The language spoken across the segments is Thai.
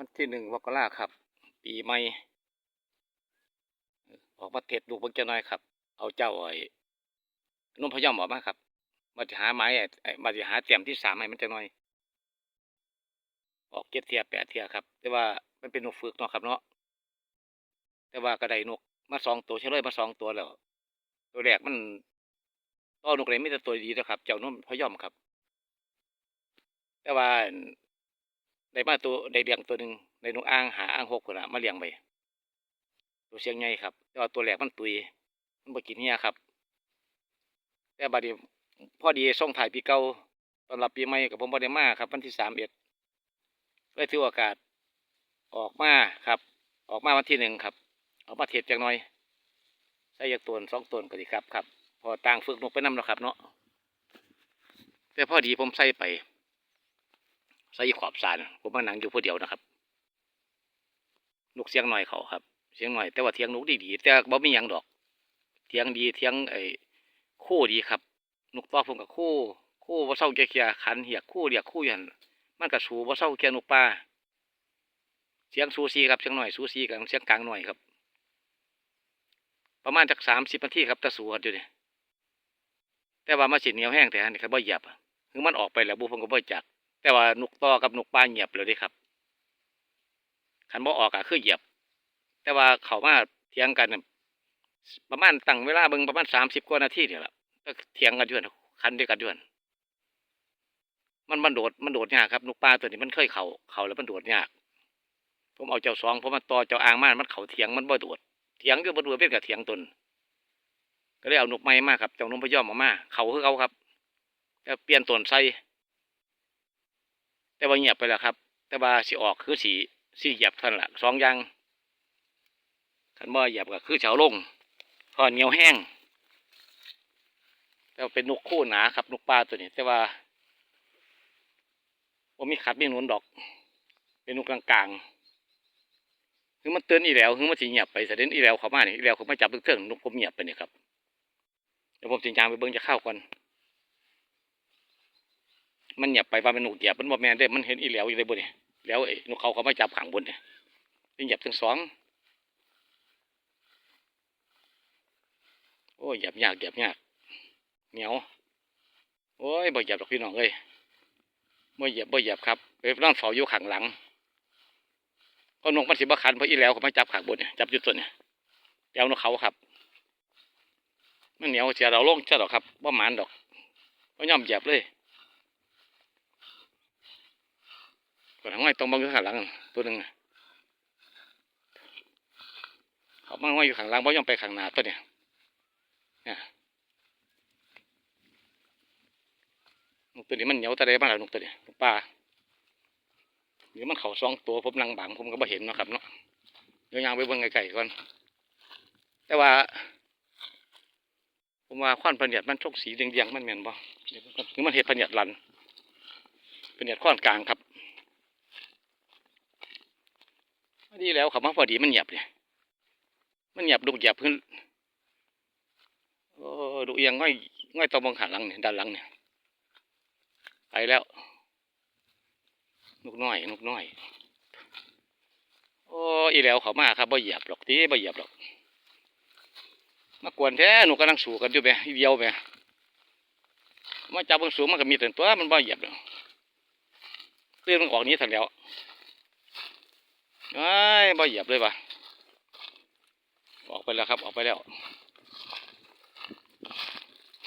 วันที่หนึ่งมกราครับ ปีใหม่ออกมาเทศลูเบิ่งจ้าน้อยครับ เอาเจ้าไอ้นุ่มพยอมออกมาครับมาจะหาไม้ไอ้มาจะหาเตียมที่สามให้มันจะน้อย ออกเก็ดเทียแปดเทียครับ แต่ว่ามันเป็นนกฝึกเนาะครับเนาะแต่ว่าก็ไดนกมาสองตัวเฉลยมาสองตัวแล้วตัวแรกมันต้อนกเลยไม่แต่ตัวดีนะครับ เจ้านุ่มพยอมครับ แต่ว่า ได้มาตัวได้เลี้ยงตัวหนึ่งในนกอ่างหาอ่างหกคนละมาเลี้ยงไปตัวเชียงใหญ่ครับ แต่ว่าตัวแรกมันตุย มันบ่กินเหี้ยครับ แต่บัดนี้พอดีส่งถ่ายปีเก่าตอนรับปีใหม่กับผมบ่ได้มาครับ วันที่สามเอ็ดเลยถือโอกาสออกมาครับ ออกมาวันที่หนึ่งครับ ออกมาเทศจังหน่อยใส่ยักตวสองตัวก็ดีครับครับ พอต่างฝึกนกไปนำแล้วครับ เนาะแต่พอดีผมใส่ไป ใส่ขอบสารผมมานั่งอยู่ผู้เดียวนะครับนกเสียงหน่อยเขาครับ เสียงหน่อยแต่ว่าเทียงนกดีดีๆแต่บ่มียังดอก เทียงดีเทียงไอ้คู่ดีครับนกต่อผมกับคู่คู่ว่าเศร้าเกียร์ขันเหียกคู่เรียกคู่ยันมันกับสูว่าเศร้าเกียร์นกป่าเสียงสูสีครับเสียงหน่อยสูสีกับเสียงกลางหน่อยครับ ประมาณจากสามสิบนาทีครับตะสูกันอยู่นี่แต่ว่ามาสิเหนียวแห้งแต่อันนี้ครับบ่หยียบคือมันออกไปแล้วบุพงก็บ่จัก แต่ว่านกต่อกับนกป่าเงียบเลยด้ครับคันบ่ออกอะคือเหยียบ แต่ว่าเขามาเถียงกันประมาณตั้งเวลาเบิ่งประมาณสามสิบกว่านาทีเดียวละก็เถียงกันอยู่นั่นคันด้วยกันอยู่นั่นมันมันโดดมันโดดยากครับนกป่าตัวนี้มันเคยเขาเข่าแล้วมันโดดยาก ผมเอาเจ้าสองผมมาต่อเจ้าอ่างมามันเข่าเถียงมันบ่โดดเถียงก็บ่โดดเป็นกับเถียงตน ก็เลยเอานกไม้มากครับเจ้านมพยอมออกมาเขาคือเขาครับแต่เปลี่ยนตนใส่ ว่าเงียบไปแล้วครับ แต่ว่าสิออกคือสีสีเหยียบท่านละสองอย่างคันบ่เหยียบก็คือเฉาลงพอเหนียวแห้งแต่ว่าเป็นนกคู่หนาครับนกปลาตัวนี้ แต่ว่าผมมีขัดไมีหนุนดอก เป็นนกกลางๆคือมันเตือนอีแล้วคือมันสิเงียบไปแสดงอีแล้วเขามาเนี่ยอีแล้วเขามาจับเครื่องนกผมเงียบไปเนี่ยครับเดี๋ยวผมจิงจางไปเบิ้งจะเข้าก่อน มันเหยียบไปว่ามันหนุกเหยียบมันบ่แม่นเด้มันเห็นอีแล้วอยู่ในบนนี่แล้วไอ้นกเขาเขามาจับขังบนเนี่ยเป็นเหยียบทั้งสองโอ้ยเหยียบยากเหยียบยากเหนียวโอ้ยบ่เหยียบหรอกพี่น้องเอ้ยบ่เหยียบบ่เหยียบครับไปนั่งเฝ้าอยู่ข้างหลังเพราะนกมันสิบ่คันเพราะอีแล้วเขามาจับขังบนเนี่ยจับอยู่ตัวเนี่ยแล้วนกเขาครับมันเหนียวเสียเราลงเสียดอกครับว่าหมานดอกว่าย่อมเหยียบเลย ก็ทั้งไงตรงบังอยู่ข้างหลังตัวหนึ่งน่ะเขาบังไว้อยู่ข้างหลังว่าย่อมไปข้างหน้าตัวเนี่ยเนี่ยนกตัวนี้มันเหนียวตะเดบ้านเรานกตัวนี้นกป่าเดี๋ยวมันเขาสองตัวผมนั่งบังผมก็ไม่เห็นนะครับเนาะเดี๋ยวยางไปเบิ่งไกลๆก่อนแต่ว่า ผมว่าควันพะเนียดมันชกสีเดียงๆมันเหม็นบ่เดี๋ยวผมก่อนคือมันเห็ดพะเนียดลันพะเนียดข้อนกลางครับพ อดีแล้วเขามาพอดีมันเหยียบเนี่ยมันเหยียบดุเหยียบขึ้นโอ้ดุเอียงง่อยง่อยตรงบังขาหลังเนี่ยด้านหลังเนี่ยไปแล้วนกน้อยนกน้อย โอ้อีแล้วเขามาครับบ่เหยียบหรอกทีบ่เหยียบหรอก มากวนแท้หนูกำลังสูกันอยู่ไปเดียวไปมาจับบิ่งสูงมันก็มีแต่ตัวมันบ่เหยียบเลยเพื่อนมันออกนี้ทันแล้ว ไอ้ยบ่เหยียบเลยว่ะออกไปแล้วครับ ออกไปแล้ว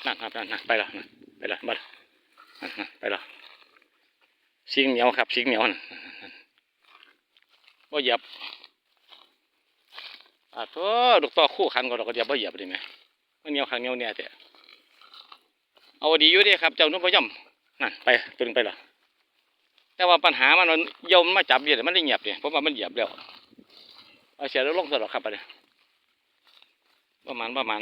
นั่นครับนั่นนั่นไปแล้วไปแล้วมานั่นนั่นไปแล้วสิงเหนียวครับสิงเหนียวนั่นบ่เหยียบอ่าโธ่ลูกต่อคู่ขันก็เราก็จะบ่เหยียบได้ไหมมันเหนียวขังเหนียวเนี่ยแต่เอาดีอยู่ดีครับ เจ้านุ่มพยอมนั่นไปตึงไปและ แต่ว่าปัญหามันมันโยมมาจับเหยียบมันได้เหยียบเนี่ยเพราะว่ามันเหยียบแล้วเอาเสียแล้วลงตลอดครับไปเลยประมาณประมาณ